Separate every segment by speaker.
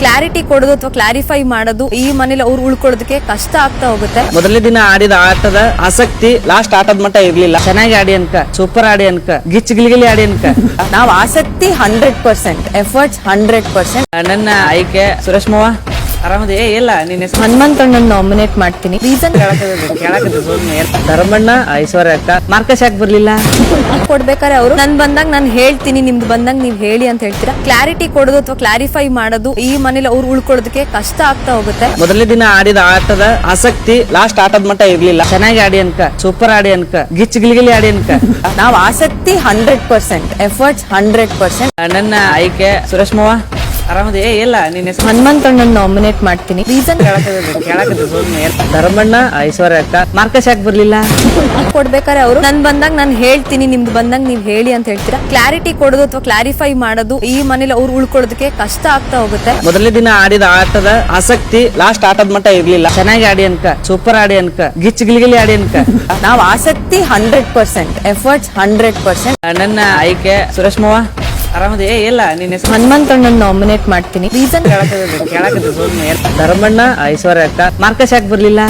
Speaker 1: Clarity ಕೊಡೋದು ಅಥವಾ clarify ಮಾಡೋದು ಈ ಮನೇಲಿ ಅವ್ರು ಉಳ್ಕೊಳ್ಳೋದಕ್ಕೆ ಕಷ್ಟ ಆಗ್ತಾ ಹೋಗುತ್ತೆ.
Speaker 2: ಮೊದಲನೇ ದಿನ ಆಡಿದ ಆಟದ ಆಸಕ್ತಿ ಲಾಸ್ಟ್ ಆಟದ ಮಟ್ಟ ಇರ್ಲಿಲ್ಲ. ಚೆನ್ನಾಗಿ ಆಡಿ ಅನ್ಕ ಸೂಪರ್ ಆಡಿ ಅನ್ಕ ಗಿಚ್ ಗಿಲಿಗಿಲಿ ಆಡಿ ಅನ್ಕ.
Speaker 1: ನಾವು ಆಸಕ್ತಿ hundred percent efforts hundred percent
Speaker 2: ನನ್ನ ಆಯ್ಕೆ ಸುರೇಶ್ ಮಾವ. ಆರಾಮದೇ? ಏ ಇಲ್ಲ ನಿನ್ನ
Speaker 1: ಹನುಮಂತಣ್ಣನ್ ನಾಮಿನೇಟ್ ಮಾಡ್ತೀನಿ. ರೀಸನ್
Speaker 2: ಧರ್ಮಣ್ಣ ಐಶ್ವರ್ಯ ಅಕ್ಕ. ಮಾರ್ಕಸ್ ಯಾಕೆ ಬರ್ಲಿಲ್ಲ?
Speaker 1: ಕೊಡ್ಬೇಕಾರೆ ಅವರು. ನನ್ ಬಂದಾಗ ನಾನು ಹೇಳ್ತೀನಿ ನಿಮ್ದು ಬಂದಾಗ ನೀವ್ ಹೇಳಿ ಅಂತ ಹೇಳ್ತೀರಾ? ಕ್ಲಾರಿಟಿ ಕೊಡೋದು ಅಥವಾ ಕ್ಲಾರಿಫೈ ಮಾಡೋದು ಈ ಮನೇಲಿ ಅವ್ರು ಉಳ್ಕೊಳ್ಳೋದಕ್ಕೆ ಕಷ್ಟ ಆಗ್ತಾ ಹೋಗುತ್ತೆ.
Speaker 2: ಮೊದಲನೇ ದಿನ ಆಡಿದ ಆಟದ ಆಸಕ್ತಿ ಲಾಸ್ಟ್ ಆಟದ ಮಟ್ಟ ಇರ್ಲಿಲ್ಲ. ಚೆನ್ನಾಗಿ ಆಡಿ ಅನ್ಕ ಸೂಪರ್ ಆಡಿ ಅನ್ಕ ಗಿಚ್ ಗಿಲಿಗಿಲಿ ಆಡಿ ಅನ್ಕ.
Speaker 1: ನಾವ್ ಆಸಕ್ತಿ hundred percent efforts hundred percent
Speaker 2: ನನ್ನ ಆಯ್ಕೆ ಸುರೇಶ್ ಮಾವ? ಆರಾಮದೇ? ಇಲ್ಲ ನಿನ್ನ ಹೆಸರು?
Speaker 1: ಹನುಮಂತಣ್ಣನ್ ನಾಮಿನೇಟ್ ಮಾಡ್ತೀನಿ. ರೀಸನ್
Speaker 2: ಧರ್ಮಣ್ಣ ಐಶ್ವರ್ಯ ಅಕ್ಕ. ಮಾರ್ಕಸ್ ಯಾಕೆ ಬರ್ಲಿಲ್ಲ?
Speaker 1: ಕೊಡ್ಬೇಕಾರೆ ಅವರು. ನನ್ ಬಂದಾಗ ನಾನು ಹೇಳ್ತೀನಿ ನಿಮ್ದು ಬಂದಾಗ ನೀವು ಹೇಳಿ ಅಂತ ಹೇಳ್ತೀರಾ? ಕ್ಲಾರಿಟಿ ಕೊಡೋದು ಅಥವಾ ಕ್ಲಾರಿಫೈ ಮಾಡೋದು ಈ ಮನೇಲಿ ಅವ್ರು ಉಳ್ಕೊಳ್ಳೋದಕ್ಕೆ ಕಷ್ಟ ಆಗ್ತಾ ಹೋಗುತ್ತೆ.
Speaker 2: ಮೊದಲನೇ ದಿನ ಆಡಿದ ಆಟದ ಆಸಕ್ತಿ ಲಾಸ್ಟ್ ಆಟದ ಮಟ್ಟ ಇರ್ಲಿಲ್ಲ. ಚೆನ್ನಾಗಿ ಆಡಿ ಅನ್ಕ ಸೂಪರ್ ಆಡಿ ಅನ್ಕ ಗಿಚ್ ಗಿಲಿಗಿಲಿ ಆಡಿ ಅನ್ಕ.
Speaker 1: ನಾವು ಆಸಕ್ತಿ hundred percent efforts hundred percent
Speaker 2: ನನ್ನ ಆಯ್ಕೆ. ಸುರೇಶ್ ಮಾವ? ಆರಾಮದೇ? ಏ ಇಲ್ಲ ನಿನ್ನ ಹೆಸರು?
Speaker 1: ಹನುಮಂತಣ್ಣನ್ ನಾಮಿನೇಟ್ ಮಾಡ್ತೀನಿ. ರೀಸನ್
Speaker 2: ಧರ್ಮಣ್ಣ ಐಶ್ವರ್ಯ ಅಕ್ಕ ಮಾರ್ಕಸ್ ಯಾಕೆ ಬರ್ಲಿಲ್ಲ?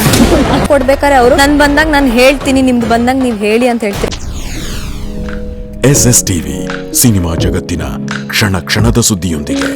Speaker 1: ಕೊಡ್ಬೇಕಾರೆ ಅವರು? ನನ್ ಬಂದಾಗ ನಾನು ಹೇಳ್ತೀನಿ ನಿಮ್ದು ಬಂದಾಗ ನೀವು ಹೇಳಿ ಅಂತ ಹೇಳ್ತೀನಿ.
Speaker 3: ಎಸ್ ಎಸ್ ಟಿವಿ ಸಿನಿಮಾ ಜಗತ್ತಿನ ಕ್ಷಣ ಕ್ಷಣದ ಸುದ್ದಿಯೊಂದಿಗೆ.